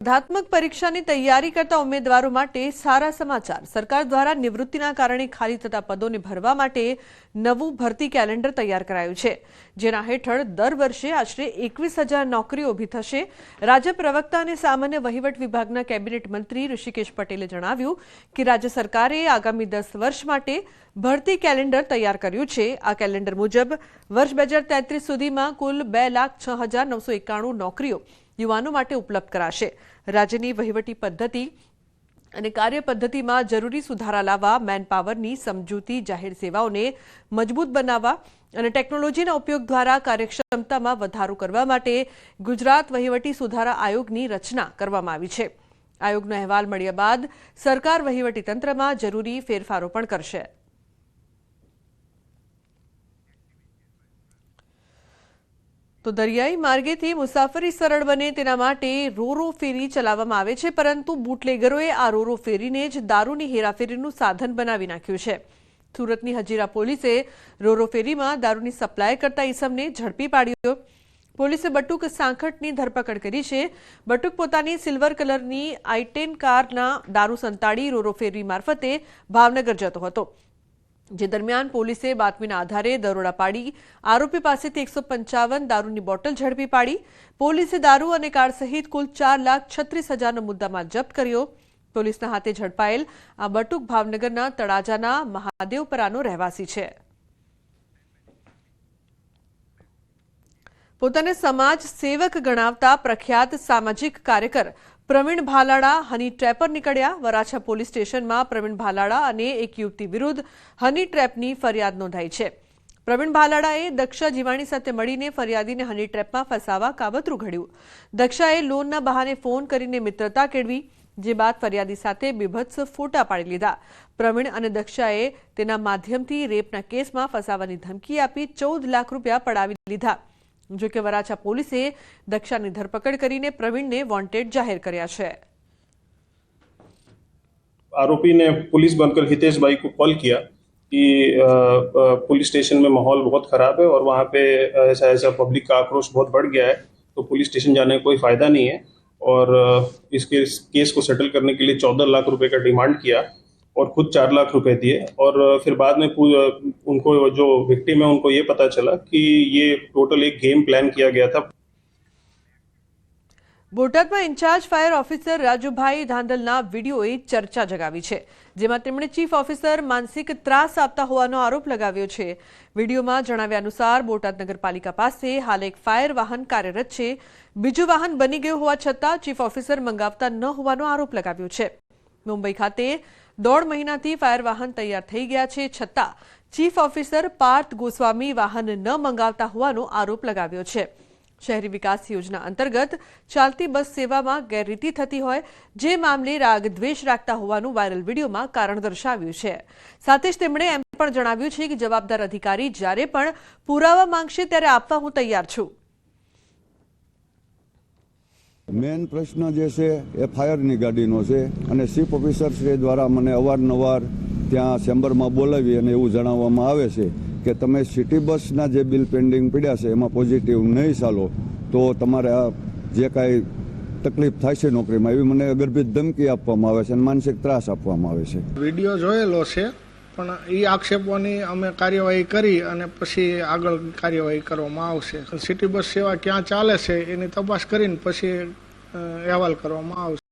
સ્પર્ધાત્મક પરીક્ષાની તૈયારી કરતા ઉમેદવારો માટે સારા સમાચાર. સરકાર દ્વારા નિવૃત્તિના કારણે ખાલી થતા પદોને ભરવા માટે નવું ભરતી કેલેન્ડર તૈયાર કરાયું છે. જેના હેઠળ દર વર્ષે આશરે એકવીસ હજાર નોકરીઓ ઊભી થશે. રાજ્ય પ્રવક્તા અને સામાન્ય વહીવટ વિભાગના કેબિનેટ મંત્રી ઋષિકેશ પટેલે જણાવ્યું કે રાજ્ય સરકારે આગામી દસ વર્ષ માટે ભરતી કેલેન્ડર તૈયાર કર્યું છે. આ કેલેન્ડર મુજબ વર્ષ બે હજાર તેત્રીસ સુધીમાં કુલ બે લાખ છ હજાર નવસો એકાણું નોકરીઓ યુવાનો માટે ઉપલબ્ધ કરાશે. રાજ્યની વહીવટી પદ્ધતિ અને કાર્ય પદ્ધતિમાં જરૂરી સુધારા લાવવા મેનપાવરની સમજૂતી, જાહેર સેવાઓને મજબૂત બનાવવા અને ટેકનોલોજીના ઉપયોગ દ્વારા કાર્યક્ષમતામાં વધારો કરવા માટે ગુજરાત વહીવટી સુધારા આયોગની રચના કરવામાં આવી છે. આયોગનો અહેવાલ મળ્યા બાદ સરકાર વહીવટીતંત્રમાં જરૂરી ફેરફારો પણ કરશે. તો દરિયાઈ માર્ગેથી મુસાફરી સરળ બને તેના માટે રોરો ફેરી ચલાવવામાં આવે છે, પરંતુ બુટલેગરોએ આ રોરો ફેરીને જ દારૂની હેરાફેરીનું સાધન બનાવી નાખ્યું છે. સુરતની હજીરા પોલીસે રોરો ફેરીમાં દારૂની સપ્લાય કરતા ઈસમને ઝડપી પાડ્યો. પોલીસે બટુક સાંખટની ધરપકડ કરી છે. બટુક પોતાની સિલ્વર કલરની આઈટેન કારના દારૂ સંતાડી રોરો ફેરી મારફતે ભાવનગર જતો હતો. જે દરમિયાન પોલીસે બાતમીના આધારે દરોડા પાડી, આરોપી પાસેથી એકસો પંચાવન દારૂની બોટલ ઝડપી પાડી, પોલીસે દારૂ અને કાર સહિત કુલ ચાર લાખ છત્રીસ હજારનો મુદ્દામાલ જપ્ત કર્યો. પોલીસના હાથે ઝડપાયેલ આ બટુક ભાવનગરના તળાજાના મહાદેવપરાનો રહેવાસી છે. પોતાને સમાજ સેવક ગણાવતા પ્રખ્યાત સામાજિક કાર્યકર પ્રવીણ ભાલાડા, હની ટ્રેપર નીકળ્યા. વરાછા પોલીસ સ્ટેશનમાં પ્રવીણ ભાલાડા અને એક યુવતી વિરુદ્ધ હની ટ્રેપની ફરિયાદ નોંધાઈ છે. પ્રવીણ ભાલાડાએ દક્ષા જીવાણી સાથે મળીને ફરિયાદીને હની ટ્રેપમાં ફસાવા કાવતરું ઘડ્યું. દક્ષાએ લોનના બહાને ફોન કરીને મિત્રતા કેળવી, જે બાદ ફરિયાદી સાથે બીભત્સ ફોટા પાડી લીધા. પ્રવીણ અને દક્ષાએ તેના માધ્યમથી રેપના કેસમાં ફસાવાની ધમકી આપી ચૌદ લાખ રૂપિયા પડાવી લીધા. જો કે વરાછા પોલીસે દક્ષાની ધરપકડ કરીને પ્રવીણને વોન્ટેડ જાહેર કર્યા છે आरोपी ने पुलिस बनकर हितेश भाई को कॉल किया कि अ, अ, पुलिस स्टेशन में माहौल बहुत खराब है और वहाँ पे ऐसा ऐसा पब्लिक का आक्रोश बहुत बढ़ गया है तो पुलिस स्टेशन जाने का कोई फायदा नहीं है और अ, इसके इस केस को सेटल करने के लिए चौदह लाख रुपए का डिमांड किया और खुद चार लाख रुपए दिए और अ, फिर बाद में पू- उनको जो विक्टिम है उनको ये पता चला कि ये टोटल एक गेम प्लान किया गया था બોટાદમાં ઇન્ચાર્જ ફાયર ઓફિસર રાજુભાઈ ધાંધલના વિડીયોએ ચર્ચા જગાવી છે જેમાં તેમણે ચીફ ઓફિસર માનસિક ત્રાસ આપતા હોવાનો આરોપ લગાવ્યો છે વિડીયોમાં જણાવ્યા અનુસાર બોટાદ નગરપાલિકા પાસે હાલ એક ફાયર વાહન કાર્યરત છે બીજું વાહન બની ગયું હોવા છતાં ચીફ ઓફિસર મંગાવતા ન હોવાનો આરોપ લગાવ્યો છે મુંબઈ ખાતે દોઢ મહિનાથી ફાયર વાહન તૈયાર થઈ ગયા છે, છતાં ચીફ ઓફિસર પાર્થ ગોસ્વામી વાહન ન મંગાવતા હોવાનો આરોપ લગાવ્યો છે. શહેરી વિકાસ યોજના અંતર્ગત ચાલતી બસ સેવામાં ગેરરીતિ થતી હોય, જે મામલે રાગ દ્વેષ રાખતા હોવાનું વાયરલ વિડીયોમાં કારણ દર્શાવ્યું છે. સાથે જ તેમણે એમ પણ જણાવ્યું છે કે જવાબદાર અધિકારી જ્યારે પણ પુરાવા માંગશે ત્યારે આપવા હું તૈયાર છું. મેન પ્રશ્ન જે છે, એ ફાયરની ગાડીનો છે અને ચીફ ઓફિસર શ્રી દ્વારા મને અવારનવાર ત્યાં ચેમ્બરમાં બોલાવી અને એવું જણાવવામાં આવે છે કે તમે સિટી બસના જે બિલ પેન્ડિંગ પડ્યા છે, એમાં પોઝિટિવ નહીં ચાલો, તો તમારે જે કાંઈ તકલીફ થાય છે નોકરીમાં, એવી મને ગર્ભિત ધમકી આપવામાં આવે છે અને માનસિક ત્રાસ આપવામાં આવે છે. વીડિયો જોયેલો છે પણ એ આક્ષેપોની અમે કાર્યવાહી કરી અને પછી આગળ કાર્યવાહી કરવામાં આવશે. સિટી બસ સેવા ક્યાં ચાલે છે એની તપાસ કરીને પછી અહેવાલ કરવામાં આવશે.